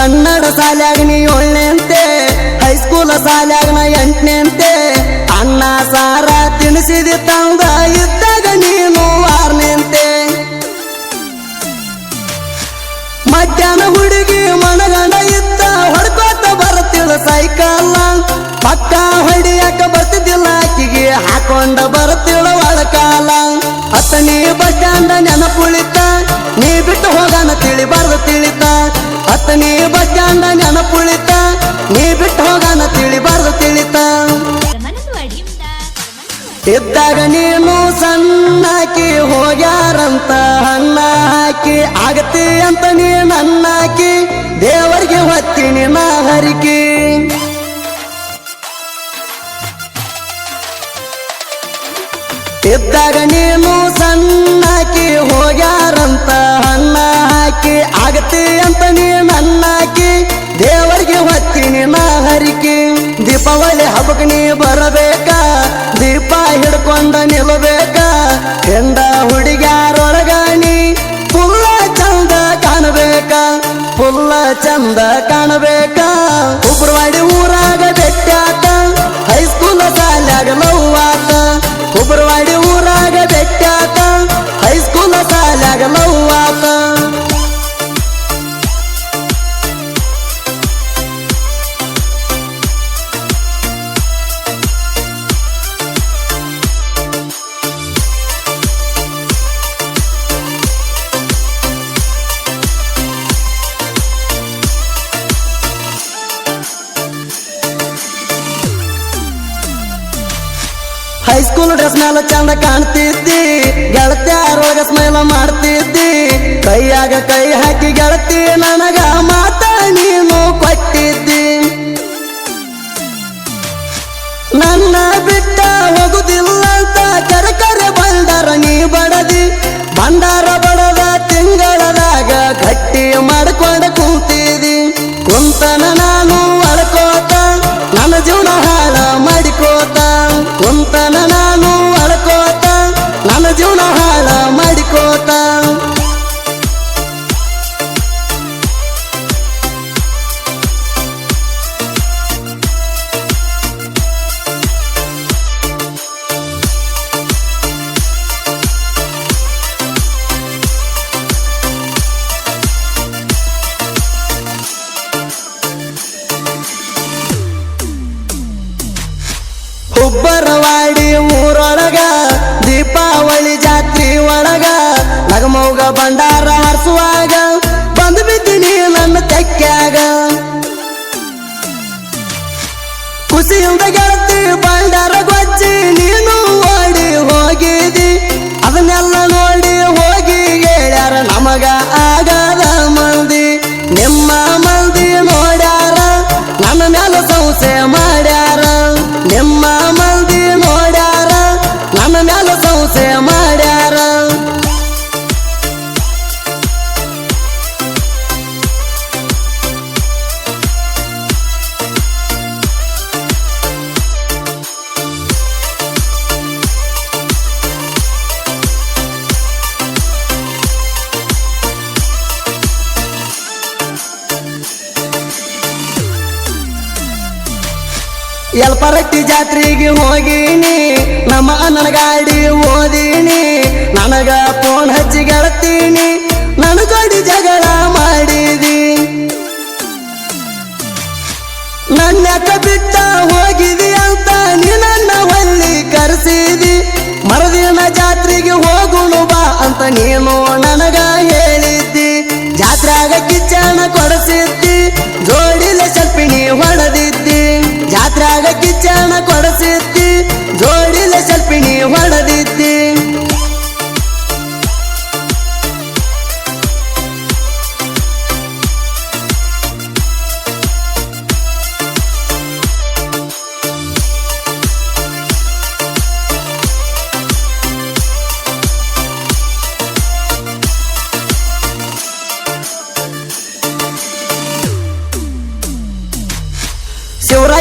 ಕನ್ನಡ ಶಾಲ್ಯಾಗ ನೀ ಒಳ್ಳೆಂತೆ ಹೈಸ್ಕೂಲ್ ಶಾಲ್ಯಾಗ ನಾ ಎಂಟನೆಂತೆ ಅನ್ನ ಸಾರ ತಿನಿಸಿದಿ ತಂದ, ಇದ್ದಾಗ ನೀನು ಆರ್ನೆಂತೆ ಮಧ್ಯಾಹ್ನ ಹುಡುಗಿ ಮನಗನ ಇದ್ದ ಹೊಡ್ಕೋತ ಬರುತ್ತಿಲ್ಲ ಸೈಕಲ್ ಪಕ್ಕ ಹೊಡಿಯಾಕ ಬರ್ತಿದ್ದಿಲ್ಲ, ಆಕಿಗೆ ಹಾಕೊಂಡ ಬರ್ತಿಲ್ಲ ಒಳಕಾಲ. ಅತ್ತ ನೀ ಬಸ್ ಸ್ಟ್ಯಾಂಡ್ ನೆನಪುಳಿತ, ನೀ ಬಿಟ್ಟು ಹೋಗಣ ತಿಳಿಬಾರ್ದು ತಿಳಿತ. ಅತ್ತ ಬಸ್ ನೆನಪುಳಿತ, ನೀ ಬಿಟ್ಟು ಹೋಗಾನ ತಿಳಿಬಾರ್ದು ತಿಳಿತ. ಇದ್ದಾಗ ನೀನು ಸಣ್ಣಾಕಿ ಹೋಗ್ಯಾರಂತ ಅನ್ನ ಹಾಕಿ ಆಗತಿ ಅಂತ ನೀ ನನ್ನಾಕಿ ದೇವರಿಗೆ ಹೊತ್ತೀನಿ ನಾ ಹರಿಕಿ. ಇದ್ದಾಗ ನೀನು ಸಣ್ಣಾಕಿ ಹೋಗ್ಯಾರಂತ ಅನ್ನ ಹಾಕಿ ಆಗತಿ ಅಂತ ನೀ ನನ್ನಾಕಿ ದೀಪಾವಳಿ ಹಬ್ಬಕ್ಕೆ ನೀ ಬರಬೇಕ? ದೀಪ ಹಿಡ್ಕೊಂಡ ನಿಲ್ಲಬೇಕ? ಎಂದ ಹುಡುಗ್ಯಾರೊಳಗ ನೀ ಫುಲ್ಲ ಚಂದ ಕಾಣಬೇಕ? ಫುಲ್ಲ ಚಂದ ಕಾಣಬೇಕ? ಉಬ್ರವಾಡಿ ಹೈಸ್ಕೂಲ್ ಡ್ರೆಸ್ ಮೇಲೆ ಚಂದ ಕಾಣ್ತಿದ್ದಿ. ಗೆಳತ್ಯಾರೋಗ ಸ್ಮೈಲ ಮಾಡ್ತಿದ್ದಿ. ಕೈಯಾಗ ಕೈ ಹಾಕಿ ಗೆಳತಿ, ನನಗ ಮಾತ ನೀನು ಕೊಟ್ಟಿದ್ದಿ. ನನ್ನ ಬಿಟ್ಟ ಹೋಗುದಿಲ್ಲ ಅಂತ ಕರೆ ಕರೆ ಬಂದಾರ ನೀ ಬಡದಿ. ಬಂಡಾರ ಭಂಡಾರ ಹರಿಸುವಾಗ ಬಂದು ಬಿದ್ದೀನಿ ನನ್ನ ತೆಕ್ಕಾಗ ಖುಷಿಯಿಂದ ಗೆಳತಿ ಭಂಡಾರ ಎಲ್ಪರಟ್ಟಿ ಜಾತ್ರೆಗೆ ಹೋಗಿನಿ. ನಮ್ಮ ಅಣ್ಣನ ಗಾಡಿ ಓದಿನಿ. ನನಗ ಫೋನ್ ಹಚ್ಚಿ ಗೆಳತೀನಿ ನನ್ನ ಜಗಳ ಮಾಡಿದಿ. ನನ್ನ ಬಿಟ್ಟ ಹೋಗಿದಿ ಅಂತ ನೀ ನನ್ನ ಹೊಲ್ಲಿ ಕರೆಸಿದಿ. ಮರದಿನ ಜಾತ್ರೆಗೆ ಹೋಗುಣು ಬಾ ಅಂತ ನೀನು ನನಗ ಹೇಳಿದ್ದಿ. ಜಾತ್ರೆಯಾಗ ಕಿಚ್ಚಣ ಕೊಡಸಿದ್ದಿ.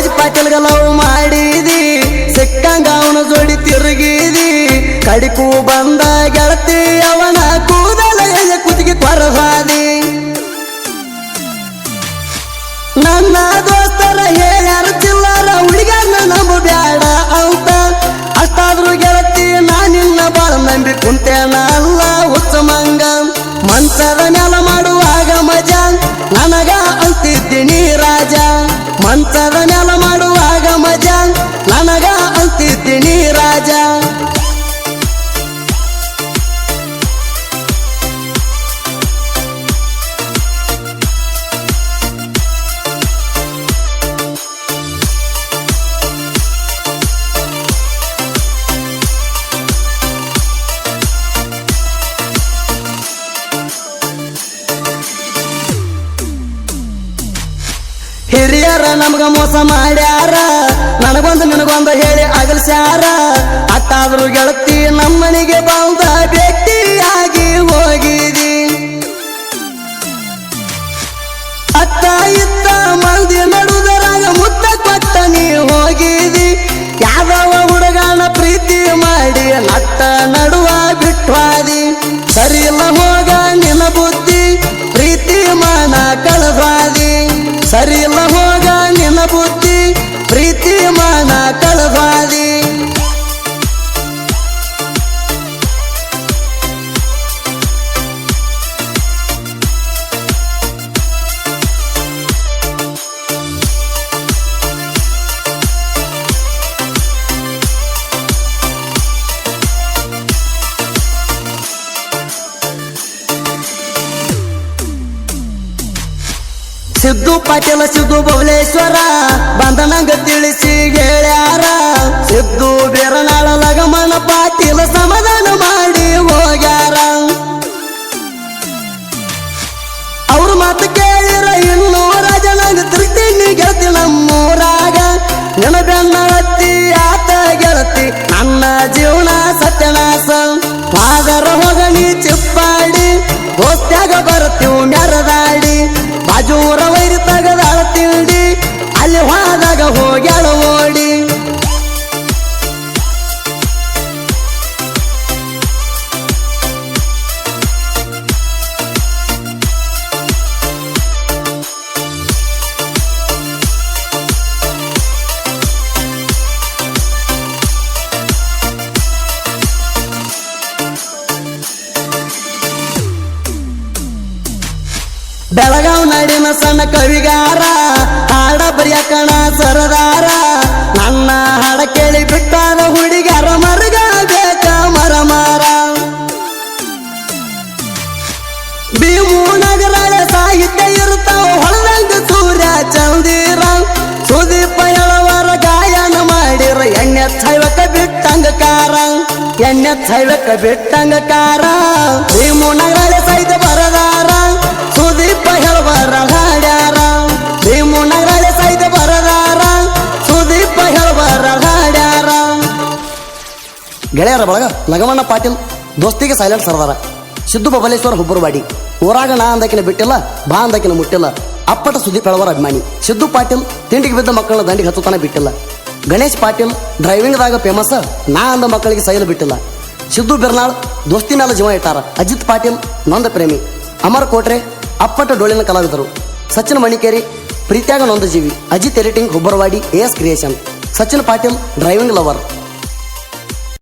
ಶಿವಾಜಿ ಲವ್ ಮಾಡಿದಿ. ಸಿಕ್ಕಂಗ ಅವನ ಜೋಡಿ ತಿರುಗಿದಿ. ಕಡಿಕು ಬಂದ ಗೆಳತಿ, ಅವನ ಕೂದಲ ಕುತ್ತಿಗೆ ಕೊರವಾದಿ ನನ್ನ ದೋಸ್ತರ ಹೇಳ್ಯಾರ ಚಿಲ್ಲರ ಹುಡುಗನ ನಂಬು ಬ್ಯಾಡ ಅಂತ. ಅಷ್ಟಾದ್ರೂ ಗೆಳತಿ ನಾನಿನ್ನ ಬಾಳ ನಂಬಿ ಕುಂತೆ ಕುಂತೇನಲ್ಲ ಉತ್ತಮಂಗ. ಮಂತ್ರದ ನೆಲ ಮಾಡುವಾಗ ಮಜಾ. ನನಗ ನಮ್ಗ ಮೋಸ ಮಾಡ್ಯಾರ. ನನಗೊಂದು ನಿನಗೊಂದು ಹೇಳಿ ಅಗಲ್ಸ್ಯಾರ. ಅತ್ತಾದ್ರೂ ಗೆಳತಿ ನಮ್ಮನಿಗೆ ಬಂದ ವ್ಯಕ್ತಿಯಾಗಿ ಹೋಗಿದಿ. ಅತ್ತ ಇತ್ತ ಮಂದಿ ನಡುದರಾಗ ಮುತ್ತ ಕೊಟ್ಟ ನೀ ಹೋಗಿದಿ. ಯಾದವ ಹುಡುಗನ ಪ್ರೀತಿ ಮಾಡಿ ಅತ್ತ ನಡುವ ಸಿದ್ದು ಪಾಟೀಲ, ಸಿದ್ದು ಬಬಲೇಶ್ವರ, ಬಂಧನಂಗ ತಿಳಿಸಿ ಹೇಳ್ಯಾರ. ಸಿದ್ದು ಬೇರನಾಳ, ಲಗಮನ ಪಾಟೀಲ ಸಮಾಧಾನ ಮಾಡಿ ಹೋಗ್ಯಾರ. ಅವ್ರ ಮಾತು ಕೇಳಿರ ಇನ್ನೂ ರಾಜನಾಗ ತಿರ್ತೀನಿ ಗೆಳತಿ ನಮ್ಮೂರಾಗ. ನಿನ ಬೆನ್ನ ಹತ್ತಿ ಆತ ಗೆಳತಿ, ನನ್ನ ಜೀವನ ಸತ್ಯನಾಸ ಪಾದರ ಹೋಗ ಸಣ್ಣ ಕವಿಗಾರ ಹಾಡ ಬರಿಯಕಣ ಸರದಾರ. ನನ್ನ ಹಾಡ ಕೇಳಿ ಬಿಟ್ಟಾರ ಹುಡುಗಾರ ಮರಗ ಬೇಕ ಮರ ಮಾರ ಭೀಮು ನಗರ ಸಾಹಿತ್ಯ ಇರ್ತಾವ ಹೊಳದಂಗ ಸೂರ್ಯ ಚಂದಿರ. ಸುದೀಪ ಎಳವರ ಗಾಯನ ಮಾಡಿರ, ಎಣ್ಣೆ ಚೈವಕ ಬಿಟ್ಟಂಗ ಕಾರ ಎಣ್ಣೆ ಚೈವಕ ಬಿಟ್ಟಂಗ ಕಾರ ಭೀಮು ನಗರಾಳ ಗೆಳೆಯರ ಬಳಗ ಲಗಮಣ್ಣ ಪಾಟೀಲ್ ದೋಸ್ತಿಗೆ ಸೈಲೆಂಟ್ ಸರ್ದಾರ. ಸಿದ್ದು ಬಬಲೇಶ್ವರ ಹುಬ್ಬರವಾಡಿ. ಊರಾಗ ನಾ ಅಂದಕಿನ ಬಿಟ್ಟಿಲ್ಲ, ಬಾ ಅಂದಕಿನ ಮುಟ್ಟಿಲ್ಲ. ಅಪ್ಪಟ ಸುದೀಪ್ ಹೇಳುವರ ಅಭಿಮಾನಿ. ಸಿದ್ದು ಪಾಟೀಲ್ ತಿಂಡಿಗೆ ಬಿದ್ದ ಮಕ್ಕಳನ್ನ ದಂಡಿಗೆ ಹತ್ತುತ್ತಾನೆ ಬಿಟ್ಟಿಲ್ಲ. ಗಣೇಶ್ ಪಾಟೀಲ್ ಡ್ರೈವಿಂಗ್ದಾಗ ಫೇಮಸ್ ನಾ ಅಂದ ಮಕ್ಕಳಿಗೆ ಸೈಲು ಬಿಟ್ಟಿಲ್ಲ. ಸಿದ್ದು ಬಿರ್ನಾಳ್ ದೋಸ್ತಿ ಮೇಲೆ ಜೀವ ಇಟ್ಟಾರ. ಅಜಿತ್ ಪಾಟೀಲ್ ನೊಂದ ಪ್ರೇಮಿ. ಅಮರ್ ಕೋಟ್ರೆ ಅಪ್ಪಟ ಡೋಳಿನ ಕಲಾವಿದರು. ಸಚಿನ್ ಮಣಿಕೇರಿ ಪ್ರೀತ್ಯಾಗ ನೊಂದ ಜೀವಿ. Ajit editing Hubbarwadi S creation Sachin Patil driving lover